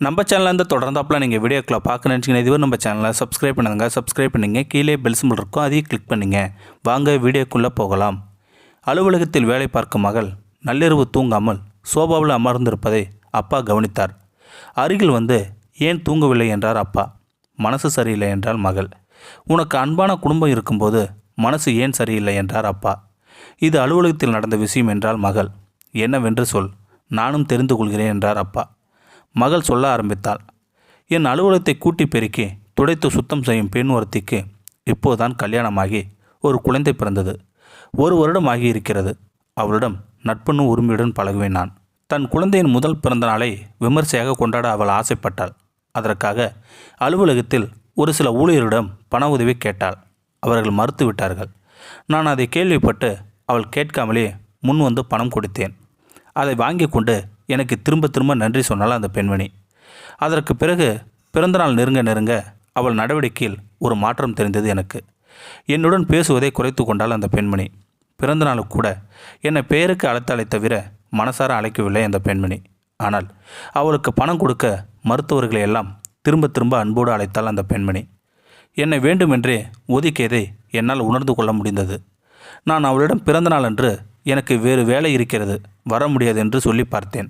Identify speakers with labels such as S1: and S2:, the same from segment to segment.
S1: நம்ம சேனல்லேருந்து தொடர்ந்தாப்பில் நீங்கள் வீடியோக்களை பார்க்க நினச்சிங்கன்னா இதுவரை நம்ம சேனலை சப்ஸ்கிரைப் பண்ணுங்க. சப்ஸ்கிரைப் பண்ணுங்க. கீழே பெல் சிம்பிள் இருக்கும். அதையும் கிளிக் பண்ணுங்க. வாங்க வீடியோக்குள்ளே போகலாம். அலுவலகத்தில் வேலை பார்க்கும் மகள் நள்ளிரவு தூங்காமல் சோபாவில் அமர்ந்திருப்பதை அப்பா கவனித்தார். அருகில் வந்து ஏன் தூங்கவில்லை? என்றார் அப்பா. மனசு சரியில்லை என்றால் மகள். உனக்கு அன்பான குடும்பம் இருக்கும்போது மனசு ஏன் சரியில்லை? என்றார் அப்பா. இது அலுவலகத்தில் நடந்த விஷயம் என்றால் மகள். என்னவென்று சொல். நானும் தெரிந்து கொள்கிறேன் என்றார் அப்பா. மகள் சொல்ல ஆரம்பித்தாள். என் அலுவலகத்தை கூட்டி பெருக்கி துடைத்து சுத்தம் செய்யும் பெண் ஒருத்திக்கு இப்போதான் கல்யாணமாகி ஒரு குழந்தை பிறந்தது. ஒரு வருடம் ஆகியிருக்கிறது. அவளிடம் நட்புன்னு உரிமையுடன் பழகுவேன் நான். தன் குழந்தையின் முதல் பிறந்த நாளை விமர்சையாக கொண்டாட அவள் ஆசைப்பட்டாள். அதற்காக அலுவலகத்தில் ஒரு சில ஊழியரிடம் பண உதவி கேட்டாள். அவர்கள் மறுத்து விட்டார்கள். நான் அதை கேள்விப்பட்டு அவள் கேட்காமலே முன் வந்து பணம் கொடுத்தேன். அதை வாங்கி கொண்டு எனக்கு திரும்ப திரும்ப நன்றி சொன்னாள் அந்த பெண்மணி. அதற்கு பிறகு பிறந்தநாள் நெருங்க நெருங்க அவள் நடவடிக்கையில் ஒரு மாற்றம் தெரிந்தது எனக்கு. என்னுடன் பேசுவதை குறைத்து கொண்டாள் அந்த பெண்மணி. பிறந்தநாளுக்கு கூட என்னை பெயருக்கு அழைத்தாலே தவிர மனசார அழைக்கவில்லை அந்த பெண்மணி. ஆனால் அவளுக்கு பணம் கொடுக்க மருத்துவர்களை எல்லாம் திரும்ப திரும்ப அன்போடு அழைத்தாள் அந்த பெண்மணி. என்னை வேண்டுமென்றே ஒதுக்கியதை என்னால் உணர்ந்து கொள்ள முடிந்தது. நான் அவளிடம் பிறந்தநாள் அன்று எனக்கு வேறு வேலை இருக்கிறது வர முடியாது என்று சொல்லி பார்த்தேன்.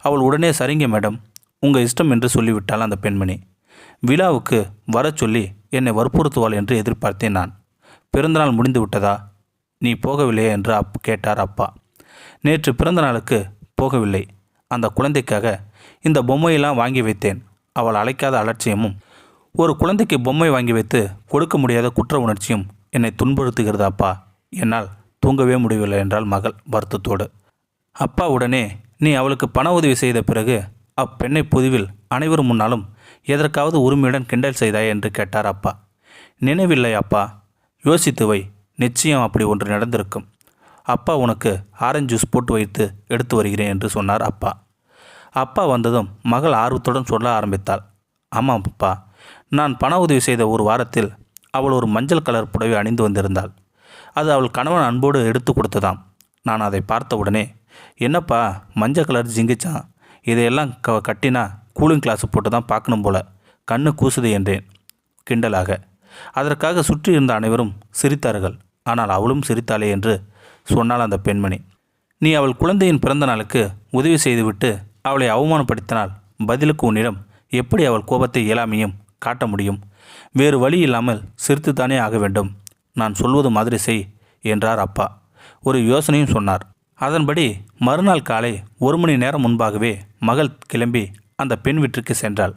S1: அவள் உடனே சரிங்க மேடம். உங்கள் இஷ்டம் என்று சொல்லிவிட்டாள் அந்த பெண்மணி. விழாவுக்கு வரச் சொல்லி என்னை வற்புறுத்துவாள் என்று எதிர்பார்த்தேன் நான். பிறந்தநாள் முடிந்து விட்டதா? நீ போகவில்லையே? என்று அப் கேட்டார் அப்பா. நேற்று பிறந்த நாளுக்கு போகவில்லை. அந்த குழந்தைக்காக இந்த பொம்மையெல்லாம் வாங்கி வைத்தேன். அவள் அழைக்காத அலட்சியமும் ஒரு குழந்தைக்கு பொம்மை வாங்கி வைத்து கொடுக்க முடியாத குற்ற உணர்ச்சியும் என்னை துன்புறுத்துகிறது அப்பா. என்னால் தூங்கவே முடியவில்லை என்றால் மகள் வருத்தத்தோடு. அப்பா உடனே நீ அவளுக்கு பண உதவி செய்த பிறகு அப்பெண்ணை புதுவில் அனைவரும் முன்னாலும் எதற்காவது உரிமையுடன் கிண்டல் செய்தாய் என்று கேட்டார் அப்பா. நினைவில்லை அப்பா. யோசித்து வை. நிச்சயம் அப்படி ஒன்று நடந்திருக்கும். அப்பா உனக்கு ஆரஞ்சு ஜூஸ் போட்டு வைத்து எடுத்து வருகிறேன் என்று சொன்னார் அப்பா. அப்பா வந்ததும் மகள் ஆர்வத்துடன் சொல்ல ஆரம்பித்தாள். ஆமாம் அப்பா. நான் பண உதவி செய்த ஒரு வாரத்தில் அவள் ஒரு மஞ்சள் கலர் புடவை அணிந்து வந்திருந்தாள். அது அவள் கணவன் அன்போடு எடுத்து கொடுத்ததாம். நான் அதை பார்த்தவுடனே என்னப்பா மஞ்சள் கலர் ஜிங்கிச்சான்? இதையெல்லாம் க கட்டினா கூலிங் கிளாஸ் போட்டு தான் பார்க்கணும் போல. கண்ணு கூசுது என்றேன் கிண்டலாக. அதற்காக சுற்றி இருந்த அனைவரும் சிரித்தார்கள். ஆனால் அவளும் சிரித்தாளே என்று சொன்னாள் அந்த பெண்மணி. நீ அவள் குழந்தையின் பிறந்த நாளுக்கு உதவி செய்துவிட்டு அவளை அவமானப்படுத்தினால் பதிலுக்கு உன்னிடம் எப்படி அவள் கோபத்தை இயலாமையும் காட்ட முடியும்? வேறு வழி இல்லாமல் சிரித்துத்தானே ஆக வேண்டும். நான் சொல்வது மாதிரி செய் என்றார் அப்பா. ஒரு யோசனையும் சொன்னார். அதன்படி மறுநாள் காலை ஒரு மணி நேரம் முன்பாகவே மகள் கிளம்பி அந்த பெண் வீட்டிற்கு சென்றாள்.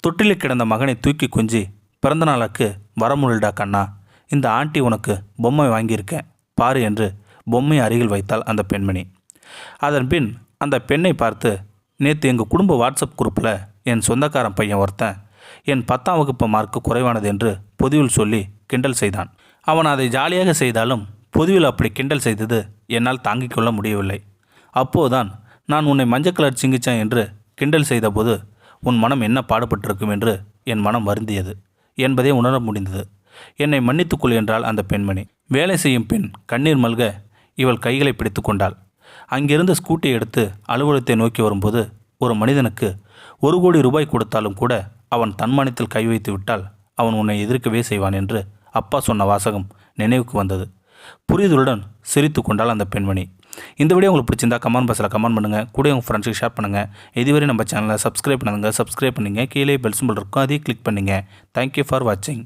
S1: தொட்டிலில் கிடந்த மகனை தூக்கி குஞ்சி பிறந்த நாளுக்கு வர கண்ணா இந்த ஆண்டி உனக்கு பொம்மை வாங்கியிருக்கேன் பாரு என்று பொம்மை அருகில் வைத்தாள் அந்த பெண்மணி. அதன் பின் அந்த பெண்ணை பார்த்து நேற்று எங்கள் குடும்ப வாட்ஸ்அப் குரூப்பில் என் சொந்தக்காரன் பையன் ஒருத்தன் என் பத்தாம் வகுப்பு மார்க்கு குறைவானது என்று பொதுவில் சொல்லி கிண்டல் செய்தான். அவன் அதை ஜாலியாக செய்தாலும் பொதுவில் அப்படி கிண்டல் செய்தது என்னால் தாங்கிக் கொள்ள முடியவில்லை. அப்போதான் நான் உன்னை மஞ்சள் கலர் சிங்கிச்சேன் என்று கிண்டல் செய்தபோது உன் மனம் என்ன பாடுபட்டிருக்கும் என்று என் மனம் வருந்தியது. என்பதை உணர முடிந்தது. என்னை மன்னித்துக்கொள் என்றால் அந்த பெண்மணி. வேலை செய்யும் பெண் கண்ணீர் மல்க இவள் கைகளை பிடித்து கொண்டாள். அங்கிருந்து ஸ்கூட்டியை எடுத்து அலுவலகத்தை நோக்கி வரும்போது ஒரு மனிதனுக்கு ஒரு கோடி ரூபாய் கொடுத்தாலும் கூட அவன் தன்மானத்தில் கை வைத்து விட்டால் அவன் உன்னை எதிர்க்கவே செய்வான் என்று அப்பா சொன்ன வாசகம் நினைவுக்கு வந்தது. புரிதலுடன் சிரித்து கொண்டால் அந்த பெண்மணி. இந்த வீடியோ உங்களுக்கு பிடிச்சிருந்தா கமெண்ட் பாக்ஸில் கமெண்ட் பண்ணுங்கள் கூட உங்கள் ஃப்ரெண்ட்ஸுக்கு ஷேர் பண்ணுங்கள் இதுவரை நம்ம சேனலை சப்ஸ்கிரைப் பண்ணுங்கள் சப்ஸ்கிரைப் பண்ணுங்கள் கீழே பெல் சிம்பிள் இருக்கும் அதையும் கிளிக் பண்ணுங்கள் தேங்க்யூ ஃபார் வாட்சிங்